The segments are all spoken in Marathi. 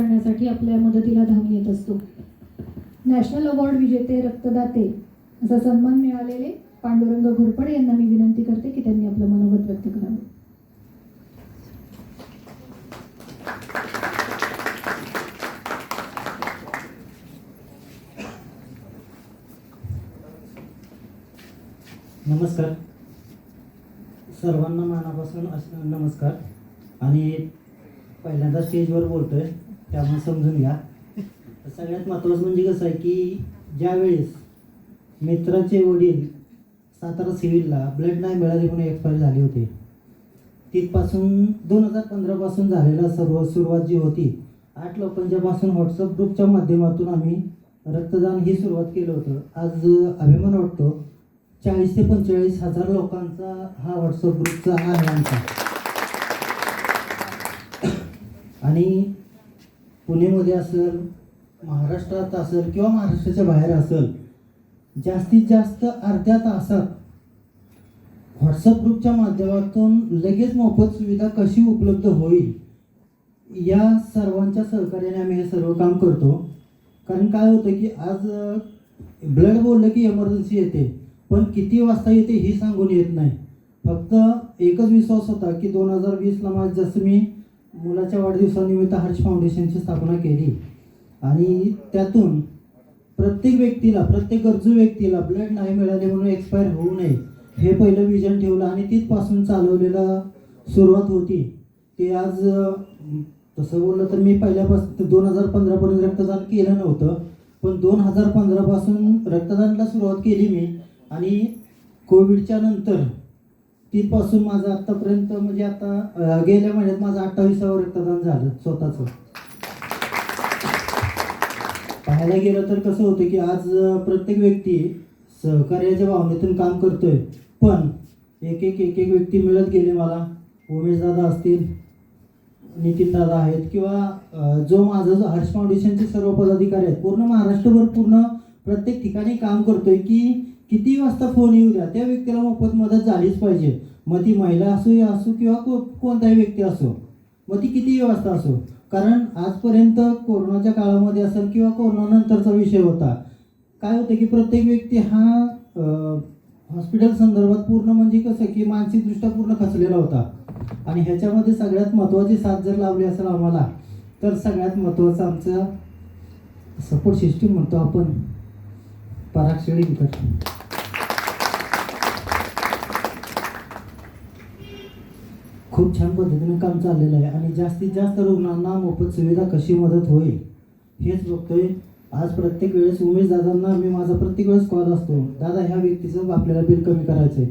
करण्यासाठी आपल्या मदतीला धावून येत असतो. नॅशनल अवॉर्ड विजेते रक्तदाते असा सन्मान मिळालेले पांडुरंग घोरपडे यांना मी विनंती करते की त्यांनी आपलं मनोगत व्यक्त करावं. नमस्कार. सर्वांना मनापासून नमस्कार. आणि पहिल्यांदा स्टेजवर बोलतोय. त्यामुळे समजून घ्या. सगळ्यात महत्त्वाचं म्हणजे कसं आहे की ज्या वेळेस मित्राचे वडील सातारा सिव्हिलला ब्लड नाही मिळाले म्हणून एक्सपायर झाले होते तिथपासून दोन हजार पंधरापासून झालेला सर्व सुरुवात जी होती आठ लोकांच्यापासून व्हॉट्सअप ग्रुपच्या माध्यमातून आम्ही रक्तदान ही सुरुवात केलं होतं. आज अभिमान वाटतो चाळीस ते पंचेचाळीस हजार लोकांचा हा व्हॉट्सअप ग्रुपचा आहे आमचा. आणि पुणेमध्ये असेल महाराष्ट्रात असेल किंवा महाराष्ट्राच्या बाहेर असेल जास्तीत जास्त अर्ध्या तासात व्हॉट्सअप ग्रुपच्या माध्यमातून लगेच मोफत सुविधा कशी उपलब्ध होईल या सर्वांच्या सहकार्याने आम्ही हे सर्व काम करतो. कारण काय होतं की आज ब्लड बोललं की इमर्जन्सी येते पण किती वाजता येते ही सांगून येत नाही. फक्त एकच विश्वास होता की दोन हजार वीसला माझं जसं मी मुलाच्या वाढदिवसानिमित्त हर्ष फाउंडेशनची स्थापना केली. आणि त्यातून प्रत्येक व्यक्तीला प्रत्येक गरजू व्यक्तीला ब्लड नाही मिळाले म्हणून एक्सपायर होऊ नये हे पहिलं विजन ठेवलं आणि तिथपासून चालवलेला सुरुवात होती. ते आज तसं बोललं तर मी पहिल्यापासून दोन हजार पंधरापर्यंत रक्तदान केलं नव्हतं पण दोन हजार पंधरापासून रक्तदानाला सुरुवात केली मी. आणि कोविडच्या नंतर तीपासून माझं आत्तापर्यंत म्हणजे आता गेल्या महिन्यात माझं अठ्ठावीसावं रक्तदान झालं स्वतःचं. पाहायला गेलं तर कसं होतं की आज प्रत्येक व्यक्ती सहकार्याच्या भावनेतून काम करतोय. पण एक एक एक एक व्यक्ती मिळत गेले मला. उमेश दादा असतील नितीन दादा आहेत किंवा जो माझं जो हर्ष फाउंडेशनचे सर्व पदाधिकारी आहेत. पूर्ण महाराष्ट्रभर पूर्ण प्रत्येक ठिकाणी काम करतोय की किती वाजता फोन येऊ द्या? त्या व्यक्तीला मोफत मदत झालीच पाहिजे. मग ती महिला असो या असो किंवा को कोणताही व्यक्ती असो मग ती किती वाजता असो? कारण आजपर्यंत कोरोनाच्या काळामध्ये असेल किंवा कोरोनानंतरचा विषय होता काय होतं की प्रत्येक व्यक्ती हा हॉस्पिटल संदर्भात पूर्ण म्हणजे कसं की मानसिकदृष्ट्या पूर्ण खचलेला होता. आणि ह्याच्यामध्ये सगळ्यात महत्त्वाची साथ जर लावली असेल आम्हाला तर सगळ्यात महत्त्वाचं आमचं सपोर्ट सिस्टीम म्हणतो आपण. पराग खूप छान पद्धतीने काम चाललेलं आहे आणि जास्तीत जास्त रुग्णांना मोफत सुविधा कशी मदत होईल हेच बघतोय. आज प्रत्येक वेळेस उमेश दादांना मी माझा प्रत्येक वेळेस कॉल असतो. दादा ह्या व्यक्तीचं आपल्याला बिल कमी करायचं आहे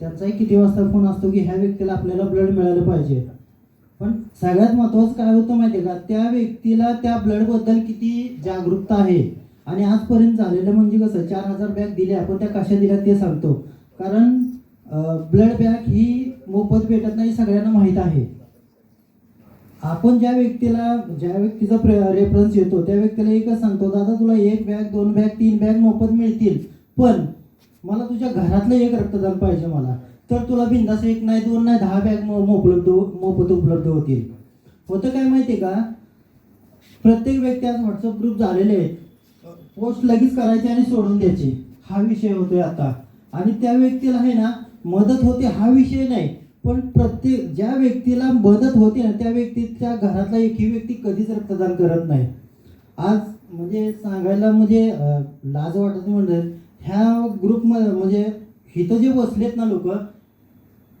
त्यांचाही किती वाजता फोन असतो की ह्या व्यक्तीला आपल्याला ब्लड मिळालं पाहिजे. पण सगळ्यात महत्त्वाचं काय होतं माहिती आहे का? त्या व्यक्तीला त्या ब्लडबद्दल किती जागरूकता आहे. आणि आजपर्यंत झालेलं म्हणजे कसं चार हजार बॅग दिल्या आपण त्या कशा दिल्या ते सांगतो. कारण ब्लड बॅग ही मोफत भेटत नाही सगळ्यांना माहीत आहे. आपण ज्या व्यक्तीला ज्या व्यक्तीचा रेफरन्स येतो त्या व्यक्तीला एकच सांगतो दादा तुला एक बॅग दोन बॅग तीन बॅग मोफत मिळतील पण मला तुझ्या घरातलं एक रक्तदान पाहिजे मला. तर तुला बिंदास एक नाही दोन नाही दहा बॅग उपलब्ध मोफत उपलब्ध होतील. होतं काय माहिती आहे का? प्रत्येक व्यक्ती आज व्हॉट्सअप ग्रुप झालेले आहेत. पोस्ट लगेच करायची आणि सोडून द्यायची. हा विषय होतोय आता. आणि त्या व्यक्तीला आहे ना मदत होते हा विषय नाही. पण प्रत्येक ज्या व्यक्तीला मदत होते ना त्या व्यक्तीच्या घरातला एकही व्यक्ती कधीच रक्तदान करत नाही. आज म्हणजे सांगायला म्हणजे लाज वाटत म्हणजे ह्या ग्रुपमध्ये म्हणजे इथं जे बसलेत ना लोक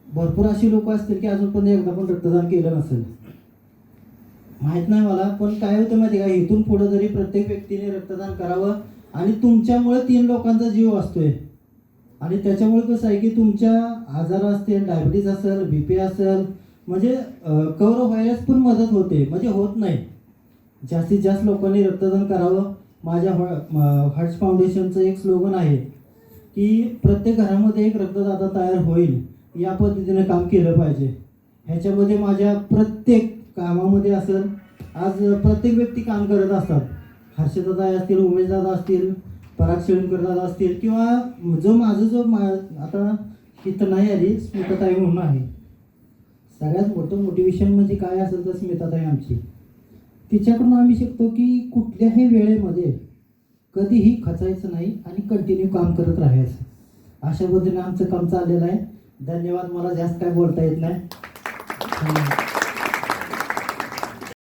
भरपूर अशी लोक असतील की अजूनपर्यंत एकदा पण रक्तदान केलं नसेल. माहीत नाही मला पण काय होतं माहिती का? इथून पुढं जरी प्रत्येक व्यक्तीने रक्तदान करावं आणि तुमच्यामुळे तीन लोकांचा जीव वाचतोय. आणि त्याच्यामुळे कसं आहे की तुमच्या आजार असतील डायबिटीज असेल बी पी असेल म्हणजे कवर व्हायलाच पण मदत होते म्हणजे होत नाही. जास्तीत जास्त लोकांनी रक्तदान करावं. माझ्या हर्ट्स फाउंडेशनचं एक स्लोगन आहे की प्रत्येक घरामध्ये एक रक्तदाता तयार होईल या पद्धतीने काम केलं पाहिजे. ह्याच्यामध्ये माझ्या प्रत्येक कामामध्ये असेल आज प्रत्येक व्यक्ती काम करत असतात. हर्षदादा असतील उमेशदादा असतील पराग करणार असतील किंवा जो माझं जो मा आता इथं नाही आली स्मिताताई म्हणून आहे. सगळ्यात मोठं मोटिवेशन म्हणजे काय असेल तर स्मिताताई आमची. तिच्याकडून आम्ही शिकतो की कुठल्याही वेळेमध्ये कधीही खचायचं नाही आणि कंटिन्यू काम करत राहायचं. अशा पद्धतीने आमचं काम चाललेलं आहे. धन्यवाद. मला जास्त काय बोलता येत नाही. धन्यवाद.